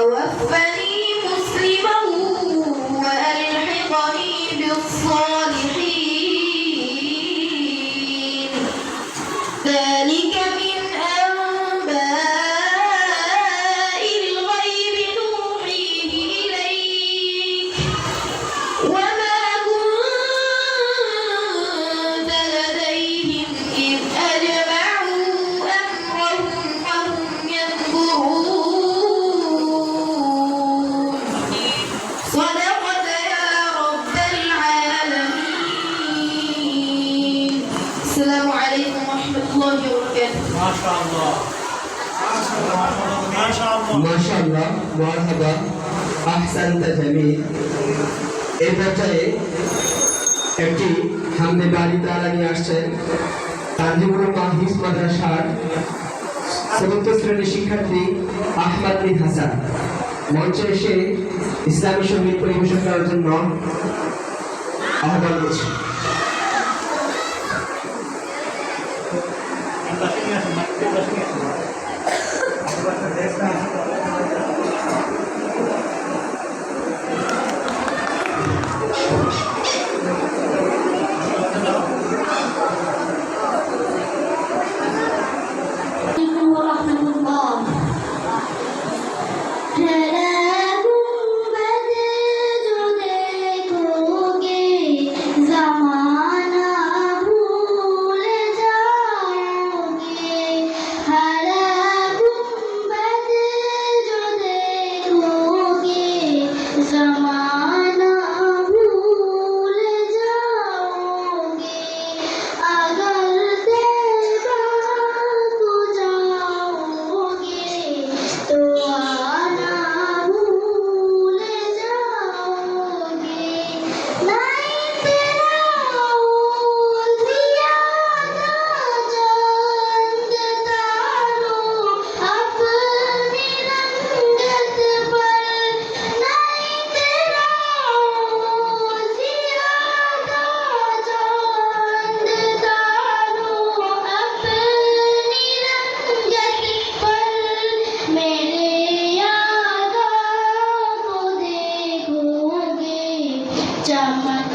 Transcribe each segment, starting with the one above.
elephant. একটি সামনে বাড়ি তারা নিয়ে আসছেন তানজিমুল মাহিস শ্রেণির শিক্ষার্থী আহমদ বিন হাসান। মঞ্চে এসে ইসলামী সংগীত পরিবেশন করার জন্য আহ্বান করছে। নিয়ে আসুন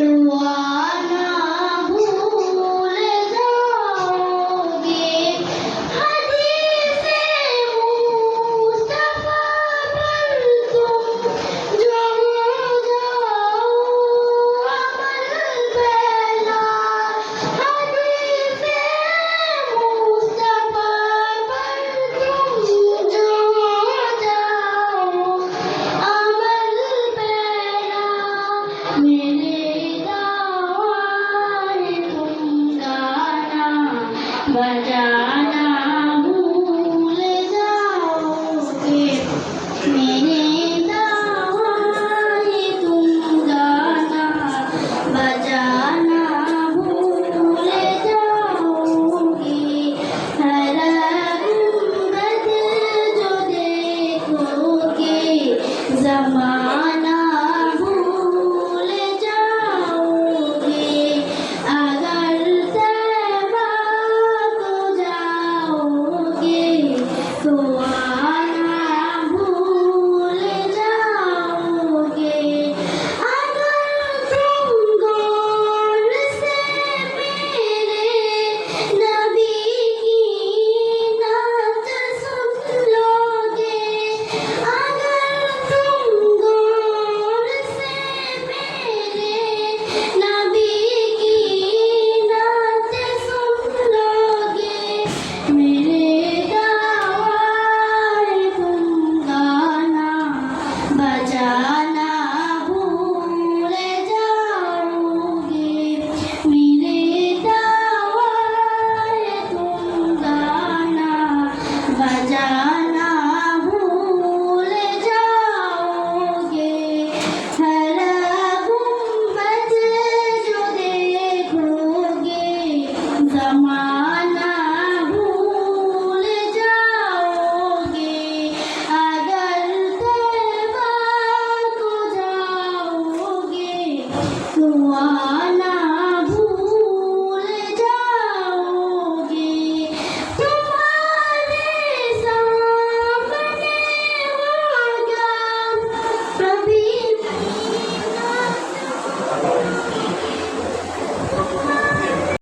through. 万家